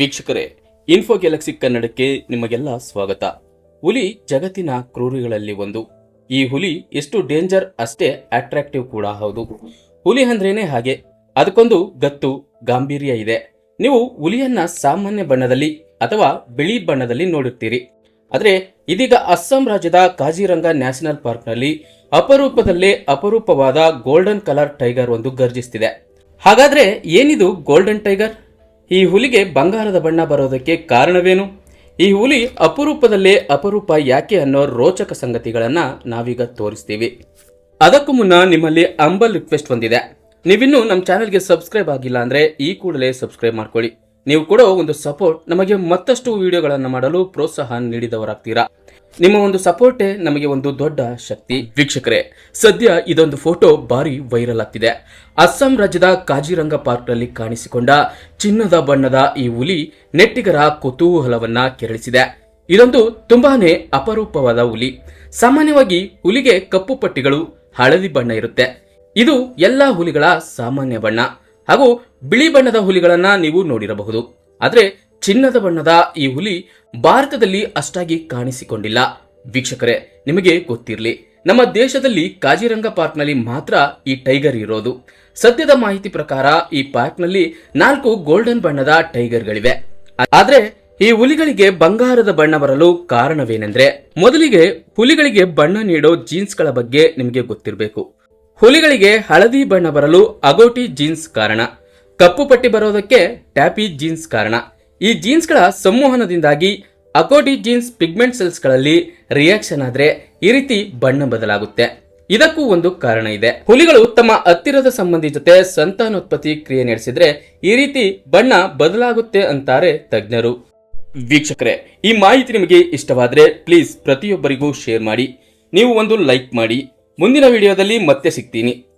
ವೀಕ್ಷಕರೇ info Galaxy ಕನ್ನಡಕ್ಕೆ ನಿಮಗೆಲ್ಲ ಸ್ವಾಗತ. ಹುಲಿ ಜಗತ್ತಿನ ಕ್ರೂರಿಗಳಲ್ಲಿ ಒಂದು. ಈ ಹುಲಿ ಎಷ್ಟು ಡೇಂಜರ್ ಅಷ್ಟೇ ಅಟ್ರಾಕ್ಟಿವ್ ಕೂಡ ಹೌದು. ಹುಲಿ ಅಂದ್ರೇನೆ ಹಾಗೆ. ಅದಕ್ಕೊಂದು ಗತ್ತು, ಗಾಂಭೀರ್ಯ ಇದೆ. ನೀವು ಹುಲಿಯನ್ನ ಸಾಮಾನ್ಯ ಬಣ್ಣದಲ್ಲಿ ಅಥವಾ ಬಿಳಿ ಬಣ್ಣದಲ್ಲಿ ನೋಡುತ್ತೀರಿ ಆದರೆ, ಇದೀಗ ಅಸ್ಸಾಂ ರಾಜ್ಯದ ಕಾಜಿರಂಗ ನ್ಯಾಷನಲ್ ಪಾರ್ಕ್ನಲ್ಲಿ ಅಪರೂಪದಲ್ಲೇ ಅಪರೂಪವಾದ ಗೋಲ್ಡನ್ ಕಲರ್ ಟೈಗರ್ ಒಂದು ಗರ್ಜಿಸ್ತಿದೆ. ಹಾಗಾದ್ರೆ ಏನಿದು ಗೋಲ್ಡನ್ ಟೈಗರ್? ಈ ಹುಲಿಗೆ ಬಂಗಾರದ ಬಣ್ಣ ಬರೋದಕ್ಕೆ ಕಾರಣವೇನು? ಈ ಹುಲಿ ಅಪರೂಪದಲ್ಲೇ ಅಪರೂಪ ಯಾಕೆ ಅನ್ನೋ ರೋಚಕ ಸಂಗತಿಗಳನ್ನ ನಾವೀಗ ತೋರಿಸ್ತೀವಿ. ಅದಕ್ಕೂ ಮುನ್ನ ನಿಮ್ಮಲ್ಲಿ ಅಂಬಲ್ ರಿಕ್ವೆಸ್ಟ್ ಬಂದಿದೆ. ನೀವಿನ್ನೂ ನಮ್ಮ ಚಾನೆಲ್ಗೆ ಸಬ್ಸ್ಕ್ರೈಬ್ ಆಗಿಲ್ಲ ಅಂದ್ರೆ ಈ ಕೂಡಲೇ ಸಬ್ಸ್ಕ್ರೈಬ್ ಮಾಡ್ಕೊಳ್ಳಿ. ನೀವು ಕೂಡ ಒಂದು ಸಪೋರ್ಟ್ ನಮಗೆ ಮತ್ತಷ್ಟು ವಿಡಿಯೋಗಳನ್ನು ಮಾಡಲು ಪ್ರೋತ್ಸಾಹ ನೀಡಿದವರಾಗ್ತೀರಾ? ನಿಮ್ಮ ಒಂದು ಸಪೋರ್ಟೇ ನಮಗೆ ಒಂದು ದೊಡ್ಡ ಶಕ್ತಿ. ವೀಕ್ಷಕರೇ, ಸದ್ಯ ಇದೊಂದು ಫೋಟೋ ಭಾರಿ ವೈರಲ್ ಆಗ್ತಿದೆ. ಅಸ್ಸಾಂ ರಾಜ್ಯದ ಕಾಜಿರಂಗ ಪಾರ್ಕ್ನಲ್ಲಿ ಕಾಣಿಸಿಕೊಂಡ ಚಿನ್ನದ ಬಣ್ಣದ ಈ ಹುಲಿ ನೆಟ್ಟಿಗರ ಕುತೂಹಲವನ್ನ ಕೆರಳಿಸಿದೆ. ಇದೊಂದು ತುಂಬಾನೇ ಅಪರೂಪವಾದ ಹುಲಿ. ಸಾಮಾನ್ಯವಾಗಿ ಹುಲಿಗೆ ಕಪ್ಪು ಪಟ್ಟಿಗಳು ಹಳದಿ ಬಣ್ಣ ಇರುತ್ತೆ. ಇದು ಎಲ್ಲಾ ಹುಲಿಗಳ ಸಾಮಾನ್ಯ ಬಣ್ಣ. ಹಾಗೂ ಬಿಳಿ ಬಣ್ಣದ ಹುಲಿಗಳನ್ನ ನೀವು ನೋಡಿರಬಹುದು. ಆದರೆ ಚಿನ್ನದ ಬಣ್ಣದ ಈ ಹುಲಿ ಭಾರತದಲ್ಲಿ ಅಷ್ಟಾಗಿ ಕಾಣಿಸಿಕೊಂಡಿಲ್ಲ. ವೀಕ್ಷಕರೇ, ನಿಮಗೆ ಗೊತ್ತಿರಲಿ, ನಮ್ಮ ದೇಶದಲ್ಲಿ ಕಾಜಿರಂಗ ಪಾರ್ಕ್ನಲ್ಲಿ ಮಾತ್ರ ಈ ಟೈಗರ್ ಇರೋದು. ಸದ್ಯದ ಮಾಹಿತಿ ಪ್ರಕಾರ ಈ ಪಾರ್ಕ್ನಲ್ಲಿ ನಾಲ್ಕು ಗೋಲ್ಡನ್ ಬಣ್ಣದ ಟೈಗರ್ಗಳಿವೆ. ಆದರೆ ಈ ಹುಲಿಗಳಿಗೆ ಬಂಗಾರದ ಬಣ್ಣ ಬರಲು ಕಾರಣವೇನೆಂದ್ರೆ, ಮೊದಲಿಗೆ ಹುಲಿಗಳಿಗೆ ಬಣ್ಣ ನೀಡೋ ಜೀನ್ಸ್ಗಳ ಬಗ್ಗೆ ನಿಮಗೆ ಗೊತ್ತಿರಬೇಕು. ಹುಲಿಗಳಿಗೆ ಹಳದಿ ಬಣ್ಣ ಬರಲು ಅಗೋಟಿ ಜೀನ್ಸ್ ಕಾರಣ. ಕಪ್ಪು ಪಟ್ಟಿ ಬರೋದಕ್ಕೆ ಟ್ಯಾಪಿ ಜೀನ್ಸ್ ಕಾರಣ. ಈ ಜೀನ್ಸ್ಗಳ ಸಂವಹನದಿಂದಾಗಿ ಅಗೋಟಿ ಜೀನ್ಸ್ ಪಿಗ್ಮೆಂಟ್ ಸೆಲ್ಸ್ಗಳಲ್ಲಿ ರಿಯಾಕ್ಷನ್ ಆದ್ರೆ ಈ ರೀತಿ ಬಣ್ಣ ಬದಲಾಗುತ್ತೆ. ಇದಕ್ಕೂ ಒಂದು ಕಾರಣ ಇದೆ. ಹುಲಿಗಳು ತಮ್ಮ ಹತ್ತಿರದ ಸಂಬಂಧಿ ಜೊತೆ ಸಂತಾನೋತ್ಪತ್ತಿ ಕ್ರಿಯೆ ನಡೆಸಿದ್ರೆ ಈ ರೀತಿ ಬಣ್ಣ ಬದಲಾಗುತ್ತೆ ಅಂತಾರೆ ತಜ್ಞರು. ವೀಕ್ಷಕರೇ, ಈ ಮಾಹಿತಿ ನಿಮಗೆ ಇಷ್ಟವಾದ್ರೆ ಪ್ಲೀಸ್ ಪ್ರತಿಯೊಬ್ಬರಿಗೂ ಶೇರ್ ಮಾಡಿ. ನೀವು ಒಂದು ಲೈಕ್ ಮಾಡಿ. ಮುಂದಿನ ವಿಡಿಯೋದಲ್ಲಿ ಮತ್ತೆ ಸಿಗ್ತೀನಿ.